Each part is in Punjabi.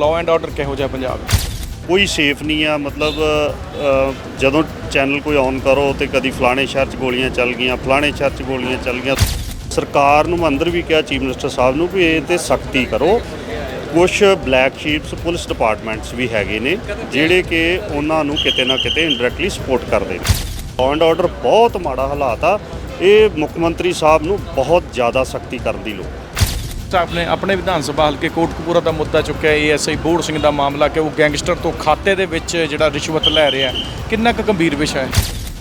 ਲਾਅ ਐਂਡ ਆਰਡਰ ਕਿਹੋ ਜਿਹਾ ਪੰਜਾਬ ਕੋਈ ਸੇਫ ਨਹੀਂ ਆ, ਮਤਲਬ ਜਦੋਂ ਚੈਨਲ ਕੋਈ ਔਨ ਕਰੋ ਤੇ ਕਦੀ ਫਲਾਣੇ ਸ਼ਹਿਰ 'ਚ ਗੋਲੀਆਂ ਚੱਲ ਗਈਆਂ, ਫਲਾਣੇ ਸ਼ਹਿਰ 'ਚ ਗੋਲੀਆਂ ਚੱਲ ਗਈਆਂ। ਸਰਕਾਰ ਨੂੰ ਮੈਂ ਅੰਦਰ ਵੀ ਕਿਹਾ ਚੀਫ ਮਿਨਿਸਟਰ ਸਾਹਿਬ ਨੂੰ ਵੀ ਇਹ ਤੇ ਸਖਤੀ ਕਰੋ। ਕੁਝ ਬਲੈਕ ਸ਼ੀਪਸ ਪੁਲਿਸ ਡਿਪਾਰਟਮੈਂਟਸ ਵੀ ਹੈਗੇ ਨੇ, ਜਿਹੜੇ ਕਿ ਉਹਨਾਂ ਨੂੰ ਕਿਤੇ ਨਾ ਕਿਤੇ ਇਨਡਾਇਰੈਕਟਲੀ ਸਪੋਰਟ ਕਰਦੇ ਨੇ। ਲਾਅ ਐਂਡ ਆਰਡਰ ਬਹੁਤ ਮਾੜਾ ਹਾਲਾਤ ਆ। ਇਹ ਮੁੱਖ ਮੰਤਰੀ ਸਾਹਿਬ ਨੂੰ ਬਹੁਤ ਜ਼ਿਆਦਾ ਸਖਤੀ ਕਰਨ ਦੀ ਲੋੜ ਸਾਹਿਬ ਨੇ ਆਪਣੇ ਵਿਧਾਨ ਸਭਾ ਹਲਕੇ ਕੋਟਕਪੂਰਾ ਦਾ ਮੁੱਦਾ ਚੁੱਕਿਆ। ਏਐਸਆਈ ਬੋੜ ਸਿੰਘ ਦਾ ਮਾਮਲਾ ਕਿ ਉਹ ਗੈਂਗਸਟਰ ਤੋਂ ਖਾਤੇ ਦੇ ਵਿੱਚ ਜਿਹੜਾ ਰਿਸ਼ਵਤ ਲੈ ਰਿਹਾ ਕਿੰਨਾ ਕੁ ਗੰਭੀਰ ਵਿਸ਼ਾ ਹੈ?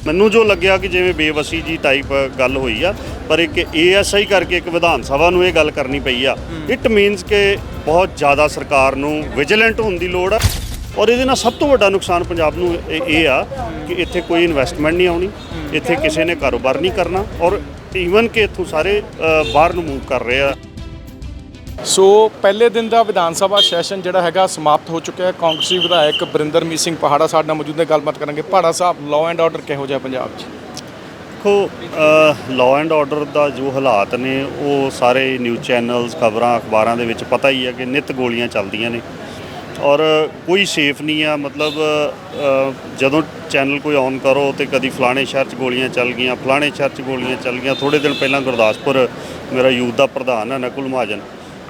ਮੈਨੂੰ ਜੋ ਲੱਗਿਆ ਕਿ ਜਿਵੇਂ ਬੇਵਸੀ ਜੀ ਟਾਈਪ ਗੱਲ ਹੋਈ ਆ ਪਰ ਇੱਕ ਏਐਸਆਈ ਕਰਕੇ ਇੱਕ ਵਿਧਾਨ ਸਭਾ ਨੂੰ ਇਹ ਗੱਲ ਕਰਨੀ ਪਈ ਆ। ਇਟ ਮੀਨਸ ਕਿ ਬਹੁਤ ਜ਼ਿਆਦਾ ਸਰਕਾਰ ਨੂੰ ਵਿਜੀਲੈਂਟ ਹੋਣ ਦੀ ਲੋੜ ਆ। ਔਰ ਇਹਦੇ ਨਾਲ ਸਭ ਤੋਂ ਵੱਡਾ ਨੁਕਸਾਨ ਪੰਜਾਬ ਨੂੰ ਇਹ ਆ ਕਿ ਇੱਥੇ ਕੋਈ ਇਨਵੈਸਟਮੈਂਟ ਨਹੀਂ ਆਉਣੀ ਇੱਥੇ ਕਿਸੇ ਨੇ ਕਾਰੋਬਾਰ ਨਹੀਂ ਕਰਨਾ। ਔਰ ਈਵਨ ਕਿ ਇੱਥੋਂ ਸਾਰੇ ਬਾਹਰ ਨੂੰ ਮੂਵ ਕਰ ਰਹੇ ਆ। ਸੋ ਪਹਿਲੇ ਦਿਨ ਦਾ ਵਿਧਾਨ ਸਭਾ ਸੈਸ਼ਨ ਜਿਹੜਾ ਹੈਗਾ ਸਮਾਪਤ ਹੋ ਚੁੱਕਿਆ ਹੈ। ਕਾਂਗਰਸੀ ਵਿਧਾਇਕ ਬਰਿੰਦਰਮੀਤ ਸਿੰਘ ਪਹਾੜਾ ਸਾਡੇ ਨਾਲ ਮੌਜੂਦ ਨੇ, ਗੱਲਬਾਤ ਕਰਾਂਗੇ। Pahara Sahib law and order ਕਿਹੋ ਜਿਹਾ ਪੰਜਾਬ 'ਚ? ਦੇਖੋ ਲਾਅ ਐਂਡ ਆਰਡਰ ਦਾ ਜੋ ਹਾਲਾਤ ਨੇ, ਉਹ ਸਾਰੇ ਨਿਊਜ਼ ਚੈਨਲਸ ਖਬਰਾਂ, ਅਖਬਾਰਾਂ ਦੇ ਵਿੱਚ ਪਤਾ ਹੀ ਹੈ ਕਿ ਨਿਤ ਗੋਲੀਆਂ ਚੱਲਦੀਆਂ ਨੇ। ਔਰ ਕੋਈ ਸੇਫ ਨਹੀਂ ਆ, ਮਤਲਬ ਜਦੋਂ ਚੈਨਲ ਕੋਈ ਔਨ ਕਰੋ ਤੇ ਕਦੀ ਫਲਾਣੇ ਸ਼ਹਿਰ 'ਚ ਗੋਲੀਆਂ ਚੱਲ ਗਈਆਂ, ਫਲਾਣੇ ਸ਼ਹਿਰ 'ਚ ਗੋਲੀਆਂ ਚੱਲ ਗਈਆਂ। ਥੋੜੇ ਦਿਨ ਪਹਿਲਾਂ ਗੁਰਦਾਸਪੁਰ, ਮੇਰਾ ਯੂਥ ਦਾ ਪ੍ਰਧਾਨ ਹੈ, ਨਕੁਲ ਮਹਾਜਨ।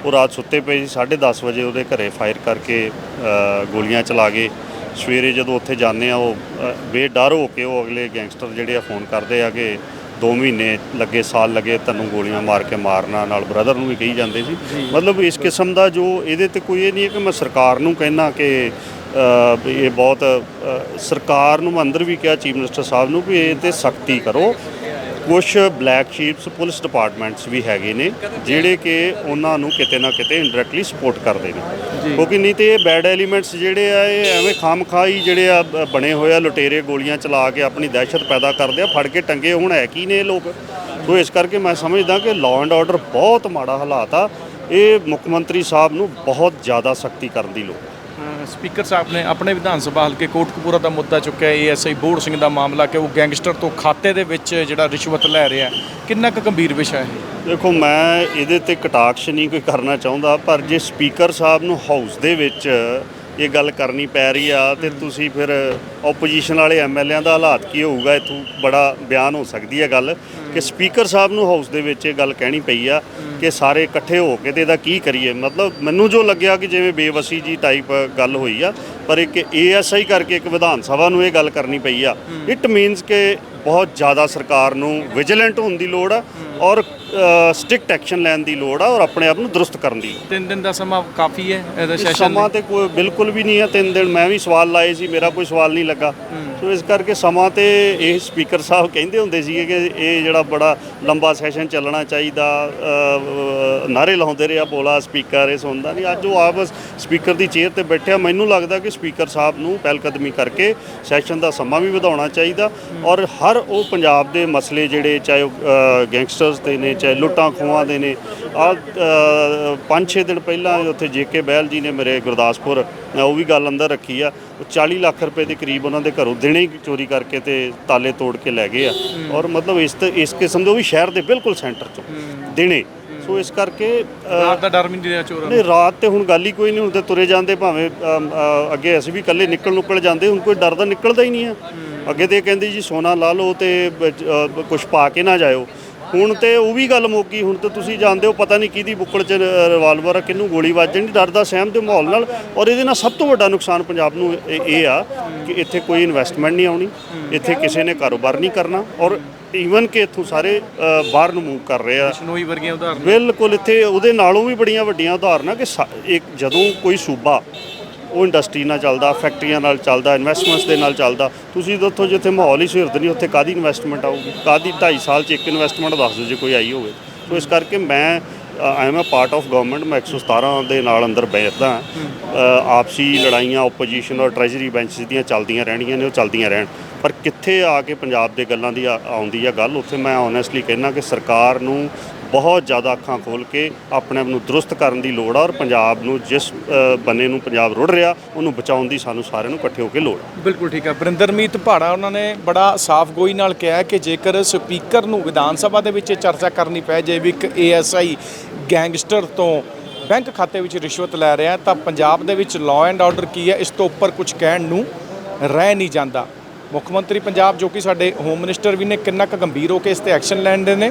ਉਹ ਰਾਤ ਸੁੱਤੇ ਪਏ ਸੀ 10:30 ਵਜੇ ਉਹਦੇ ਘਰੇ ਫਾਇਰ ਕਰਕੇ ਗੋਲੀਆਂ ਚਲਾ ਗਏ। ਸਵੇਰੇ ਜਦੋਂ ਉੱਥੇ ਜਾਂਦੇ ਆ ਉਹ ਬੇਡਰ ਹੋ ਕੇ ਉਹ ਅਗਲੇ ਗੈਂਗਸਟਰ ਜਿਹੜੇ ਆ ਫੋਨ ਕਰਦੇ ਆ ਕਿ 2 ਮਹੀਨੇ ਲੱਗੇ ਸਾਲ ਲੱਗੇ ਤੁਹਾਨੂੰ ਗੋਲੀਆਂ ਮਾਰ ਕੇ ਮਾਰਨਾ ਨਾਲ ਬ੍ਰਦਰ ਨੂੰ ਵੀ ਕਹੀ ਜਾਂਦੇ ਸੀ। ਮਤਲਬ ਇਸ ਕਿਸਮ ਦਾ ਜੋ ਇਹਦੇ ਤੇ ਕੋਈ ਇਹ ਨਹੀਂ ਹੈ ਕਿ ਮੈਂ ਸਰਕਾਰ ਨੂੰ ਕਹਿਣਾ ਕਿ ਇਹ ਬਹੁਤ ਸਰਕਾਰ ਨੂੰ ਮੈਂ ਅੰਦਰ ਵੀ ਕਿਹਾ ਚੀਫ ਮਿਨਿਸਟਰ ਸਾਹਿਬ ਨੂੰ ਵੀ ਇਹ ਤੇ ਸਖਤੀ ਕਰੋ। ਕੁਝ ਬਲੈਕ ਸ਼ੀਪਸ ਪੁਲਿਸ ਡਿਪਾਰਟਮੈਂਟਸ ਵੀ ਹੈਗੇ ਨੇ ਜਿਹੜੇ ਕਿ ਉਹਨਾਂ ਨੂੰ ਕਿਤੇ ਨਾ ਕਿਤੇ ਇਨਡਾਇਰੈਕਟਲੀ ਸਪੋਰਟ ਕਰਦੇ ਨੇ। ਕਿਉਂਕਿ ਨਹੀਂ ਤੇ ਇਹ ਬੈਡ ਐਲੀਮੈਂਟਸ ਜਿਹੜੇ ਆ ਇਹ ਐਵੇਂ ਖਾਮਖਾਈ ਜਿਹੜੇ ਆ ਬਣੇ ਹੋਏ ਆ ਲੁਟੇਰੇ ਗੋਲੀਆਂ ਚਲਾ ਕੇ ਆਪਣੀ ਦਹਿਸ਼ਤ ਪੈਦਾ ਕਰਦੇ ਆ ਫੜ ਕੇ ਟੰਗੇ ਹੁਣ ਹੈ ਕੀ ਨੇ ਇਹ ਲੋਕ। ਸੋ ਇਸ ਕਰਕੇ ਮੈਂ ਸਮਝਦਾ ਕਿ ਲਾਅ ਐਂਡ ਆਰਡਰ ਬਹੁਤ ਮਾੜਾ ਹਾਲਾਤ ਆ। ਇਹ ਮੁੱਖ ਮੰਤਰੀ ਸਾਹਿਬ ਨੂੰ ਬਹੁਤ ਜ਼ਿਆਦਾ ਸਖਤੀ ਕਰਨ ਦੀ ਲੋੜ। ਸਪੀਕਰ ਸਾਹਿਬ ਨੇ ਆਪਣੇ ਵਿਧਾਨ ਸਭਾ ਹਲਕੇ ਕੋਟਕਪੂਰਾ ਦਾ ਮੁੱਦਾ ਚੁੱਕਿਆ ਏਐਸਆਈ ਬੋੜ ਸਿੰਘ ਦਾ ਮਾਮਲਾ ਕਿ ਉਹ ਗੈਂਗਸਟਰ ਤੋਂ ਖਾਤੇ ਦੇ ਵਿੱਚ ਜਿਹੜਾ ਰਿਸ਼ਵਤ ਲੈ ਰਿਹਾ ਕਿੰਨਾ ਕੁ ਗੰਭੀਰ ਵਿਸ਼ਾ ਹੈ ਦੇਖੋ ਮੈਂ ਇਹਦੇ ਤੇ ਕਟਾਕਸ਼ ਨਹੀਂ ਕੋਈ ਕਰਨਾ ਚਾਹੁੰਦਾ ਪਰ ਜੇ ਸਪੀਕਰ ਸਾਹਿਬ ਨੂੰ ਹਾਊਸ ਦੇ ਵਿੱਚ ਇਹ ਗੱਲ ਕਰਨੀ ਪੈ ਰਹੀ ਆ ਤੇ ਤੁਸੀਂ ਫਿਰ ਆਪੋਜੀਸ਼ਨ ਵਾਲੇ ਐਮਐਲਏਆਂ ਦਾ ਹਾਲਾਤ ਕੀ ਹੋਊਗਾ? ਇਥੋਂ ਬੜਾ ਬਿਆਨ ਹੋ ਸਕਦੀ ਹੈ ਗੱਲ। ਕਿ ਸਪੀਕਰ ਸਾਹਿਬ ਨੂੰ ਹਾਊਸ ਦੇ ਵਿੱਚ ਇਹ ਗੱਲ ਕਹਿਣੀ ਪਈ ਆ ਕਿ ਸਾਰੇ ਇਕੱਠੇ ਹੋ ਕੇ ਤੇ ਇਹਦਾ ਕੀ ਕਰੀਏ? ਮਤਲਬ ਮੈਨੂੰ ਜੋ ਲੱਗਿਆ ਕਿ ਜਿਵੇਂ ਬੇਵਸੀ ਜੀ ਟਾਈਪ ਗੱਲ ਹੋਈ ਆ ਪਰ ਇੱਕ ਏਐਸਆਈ ਕਰਕੇ ਇੱਕ ਵਿਧਾਨ ਸਭਾ ਨੂੰ ਇਹ ਗੱਲ ਕਰਨੀ ਪਈ ਆ। ਇਟ ਮੀਨਸ ਕਿ ਬਹੁਤ ਜ਼ਿਆਦਾ ਸਰਕਾਰ ਨੂੰ ਵਿਜੀਲੈਂਟ ਹੋਣ ਦੀ ਲੋੜ ਆ ਔਰ ਸਟ੍ਰਿਕਟ ਐਕਸ਼ਨ ਲੈਣ ਦੀ ਲੋੜ ਆ ਔਰ ਆਪਣੇ ਆਪ ਨੂੰ ਦਰੁਸਤ ਕਰਨ ਦੀ ਤਿੰਨ ਦਿਨ ਦਾ ਸਮਾਂ ਕਾਫੀ ਹੈ ਇਹਦਾ ਸੈਸ਼ਨ ਸਮਾਂ ਤੇ ਕੋਈ ਬਿਲਕੁਲ ਵੀ ਨਹੀਂ ਹੈ ਤਿੰਨ ਦਿਨ ਮੈਂ ਵੀ ਸਵਾਲ ਲਾਏ ਸੀ ਮੇਰਾ ਕੋਈ ਸਵਾਲ ਨਹੀਂ ਲੱਗਾ। ਸੋ ਇਸ ਕਰਕੇ ਸਮਾਂ ਤੇ ਇਹ ਸਪੀਕਰ ਸਾਹਿਬ ਕਹਿੰਦੇ ਹੁੰਦੇ ਸੀਗੇ ਕਿ ਇਹ ਜਿਹੜਾ ਬੜਾ ਲੰਬਾ ਸੈਸ਼ਨ ਚੱਲਣਾ ਚਾਹੀਦਾ ਨਾਰੇ ਲਾਉਂਦੇ ਰਿਹਾ ਬੋਲਾ ਸਪੀਕਰ ਇਹ ਸੁਣਦਾ ਨਹੀਂ। ਅੱਜ ਉਹ ਆਪ ਸਪੀਕਰ ਦੀ ਚੇਅਰ ਤੇ ਬੈਠਿਆ ਮੈਨੂੰ ਲੱਗਦਾ ਕਿ ਸਪੀਕਰ ਸਾਹਿਬ ਨੂੰ ਪਹਿਲ ਕਦਮੀ ਕਰਕੇ ਸੈਸ਼ਨ ਦਾ ਸਮਾਂ ਵੀ ਵਧਾਉਣਾ ਚਾਹੀਦਾ। ਔਰ ਹਰ ਉਹ ਪੰਜਾਬ ਦੇ ਮਸਲੇ ਜਿਹੜੇ ਚਾਹੇ ਗੈਂਗਸਟਰਸ ਦੇ ਨੇ ਚਾਹੇ ਲੁੱਟਾਂ ਖੋਹਾਂ ਦੇ ਨੇ। ਆ ਪੰਜ ਛੇ ਦਿਨ ਪਹਿਲਾਂ ਉੱਥੇ ਜੇਕੇ ਬਹਿਲ ਜੀ ਨੇ ਮੇਰੇ ਗੁਰਦਾਸਪੁਰ ਉਹ ਵੀ ਗੱਲ ਅੰਦਰ ਰੱਖੀ ਆ। ਉਹ 40 ਲੱਖ ਰੁਪਏ ਦੇ ਕਰੀਬ ਉਹਨਾਂ ਦੇ ਘਰੋਂ ਦਿਨੇ ਹੀ ਚੋਰੀ ਕਰਕੇ ਤੇ ਤਾਲੇ ਤੋੜ ਕੇ ਲੈ ਗਏ ਆ। ਔਰ ਮਤਲਬ ਇਸ ਤੇ ਇਸ ਕਿਸਮ ਦੇ ਉਹ ਵੀ ਸ਼ਹਿਰ ਦੇ ਬਿਲਕੁਲ ਸੈਂਟਰ ਚੋਂ ਦਿਨੇ। ਸੋ ਇਸ ਕਰਕੇ ਰਾਤ ਦਾ ਡਰ ਵੀ ਨਹੀਂ ਰਿਹਾ ਚੋਰਾਂ ਨੂੰ। ਨਹੀਂ ਰਾਤ ਤੇ ਹੁਣ ਗੱਲ ਹੀ ਕੋਈ ਨਹੀਂ ਹੁਣ ਤੇ ਤੁਰੇ ਜਾਂਦੇ ਭਾਵੇਂ ਅੱਗੇ ਅਸੀਂ ਵੀ ਇਕੱਲੇ ਨਿਕਲ ਨੁਕਲ ਜਾਂਦੇ ਹੁਣ ਕੋਈ ਡਰ ਦਾ ਨਿਕਲਦਾ ਹੀ ਨਹੀਂ ਆ। ਅੱਗੇ ਤੇ ਕਹਿੰਦੇ ਜੀ ਸੋਨਾ ਲਾ ਲਓ ਤੇ ਕੁਝ ਪਾ ਕੇ ਨਾ ਜਾਇਓ। ਹੁਣ ਤੇ ਉਹ ਵੀ ਗੱਲ ਮੁੱਕੀ ਹੁਣ ਤੇ ਤੁਸੀਂ ਜਾਣਦੇ ਹੋ ਪਤਾ ਨਹੀਂ ਕਿਹਦੀ ਬੁੱਕਲ 'ਚ ਰਿਵਾਲਵਰ ਆ ਕਿਹਨੂੰ ਗੋਲੀ ਵੱਜ ਡਰ ਦਾ ਸਹਿਮ ਦੇ ਮਾਹੌਲ ਨਾਲ। ਔਰ ਇਹਦੇ ਨਾਲ ਸਭ ਤੋਂ ਵੱਡਾ ਨੁਕਸਾਨ ਪੰਜਾਬ ਨੂੰ ਇਹ ਆ ਕਿ ਇੱਥੇ ਕੋਈ ਇਨਵੈਸਟਮੈਂਟ ਨਹੀਂ ਆਉਣੀ ਇੱਥੇ ਕਿਸੇ ਨੇ ਕਾਰੋਬਾਰ ਨਹੀਂ ਕਰਨਾ। ਔਰ ਈਵਨ ਕਿ ਇੱਥੋਂ ਸਾਰੇ ਬਾਹਰ ਨੂੰ ਮੂਵ ਕਰ ਰਹੇ ਆ। ਸ਼ਨੋਈ ਵਰਗੀਆਂ ਉਦਾਹਰਨ। ਬਿਲਕੁਲ ਇੱਥੇ ਉਹਦੇ ਨਾਲੋਂ ਵੀ ਬੜੀਆਂ ਵੱਡੀਆਂ ਉਦਾਹਰਨਾਂ ਕਿ ਇੱਕ ਜਦੋਂ ਕੋਈ ਸੂਬਾ ਉਹ ਇੰਡਸਟਰੀ ਨਾਲ ਚੱਲਦਾ, ਫੈਕਟਰੀਆਂ ਨਾਲ ਚੱਲਦਾ ਇਨਵੈਸਟਮੈਂਟਸ ਦੇ ਨਾਲ ਚੱਲਦਾ। ਤੁਸੀਂ ਦੱਸੋ ਜਿੱਥੇ ਮਾਹੌਲ ਹੀ ਸੁਹਿਰਦ ਨਹੀਂ, ਉੱਥੇ ਕਾਦੀ ਇਨਵੈਸਟਮੈਂਟ ਆਊਗੀ? ਕਾਦੀ 2.5 ਸਾਲ ਚ ਇੱਕ ਇਨਵੈਸਟਮੈਂਟ ਦੱਸ ਦਿਓ ਜੇ ਕੋਈ ਆਈ ਹੋਵੇ। ਸੋ ਇਸ ਕਰਕੇ ਮੈਂ I am a part of government ਮੈਂ 117 ਦੇ ਨਾਲ ਅੰਦਰ ਬੈਠਦਾ ਆਪਸੀ ਲੜਾਈਆਂ ਆਪੋਜੀਸ਼ਨ ਔਰ ਟ੍ਰੈਜਰੀ ਬੈਂਚ ਦੀਆਂ ਚੱਲਦੀਆਂ ਰਹਿਣੀਆਂ ਨੇ, ਉਹ ਚੱਲਦੀਆਂ ਰਹਿਣ। ਪਰ ਕਿੱਥੇ ਆ ਕੇ ਪੰਜਾਬ ਦੇ ਗੱਲਾਂ ਦੀ ਆ- ਆਉਂਦੀ ਆ ਗੱਲ, ਉੱਥੇ ਮੈਂ ਓਨੈਸਟਲੀ ਕਹਿਣਾ ਕਿ ਸਰਕਾਰ ਨੂੰ ਬਹੁਤ ਜ਼ਿਆਦਾ ਅੱਖਾਂ ਖੋਲ ਕੇ ਆਪਣੇ ਆਪ ਨੂੰ ਦਰੁਸਤ ਕਰਨ ਦੀ ਲੋੜ ਆ ਔਰ ਪੰਜਾਬ ਨੂੰ ਜਿਸ ਬੰਨੇ ਨੂੰ ਪੰਜਾਬ ਰੁੜ ਰਿਹਾ, ਉਹਨੂੰ ਬਚਾਉਣ ਦੀ ਸਾਨੂੰ ਸਾਰਿਆਂ ਨੂੰ ਇਕੱਠੇ ਹੋ ਕੇ ਲੋੜ ਆ। ਬਿਲਕੁਲ ਠੀਕ ਹੈ ਬਰਿੰਦਰਮੀਤ ਭਾੜਾ ਉਹਨਾਂ ਨੇ ਬੜਾ ਸਾਫ਼ ਗੋਈ ਨਾਲ ਕਿਹਾ ਕਿ ਜੇਕਰ ਸਪੀਕਰ ਨੂੰ ਵਿਧਾਨ ਸਭਾ ਦੇ ਵਿੱਚ ਚਰਚਾ ਕਰਨੀ ਪੈ ਜੇ ਵੀ ਇੱਕ ਏਐਸਆਈ ਗੈਂਗਸਟਰ ਤੋਂ ਬੈਂਕ ਖਾਤੇ ਵਿੱਚ ਰਿਸ਼ਵਤ ਲੈ ਰਿਹਾ ਤਾਂ ਪੰਜਾਬ ਦੇ ਵਿੱਚ ਲਾਅ ਐਂਡ ਆਰਡਰ ਕੀ ਹੈ? ਇਸ ਤੋਂ ਉੱਪਰ ਕੁਝ ਕਹਿਣ ਨੂੰ ਰਹਿ ਨਹੀਂ ਜਾਂਦਾ। ਮੁੱਖ ਮੰਤਰੀ ਪੰਜਾਬ ਜੋ ਕਿ ਸਾਡੇ ਹੋਮ ਮਿਨਿਸਟਰ ਵੀ ਨੇ, ਕਿੰਨਾ ਕੁ ਗੰਭੀਰ ਹੋ ਕੇ ਇਸ ਤੇ ਐਕਸ਼ਨ ਲੈਣ ਦੇ ਨੇ?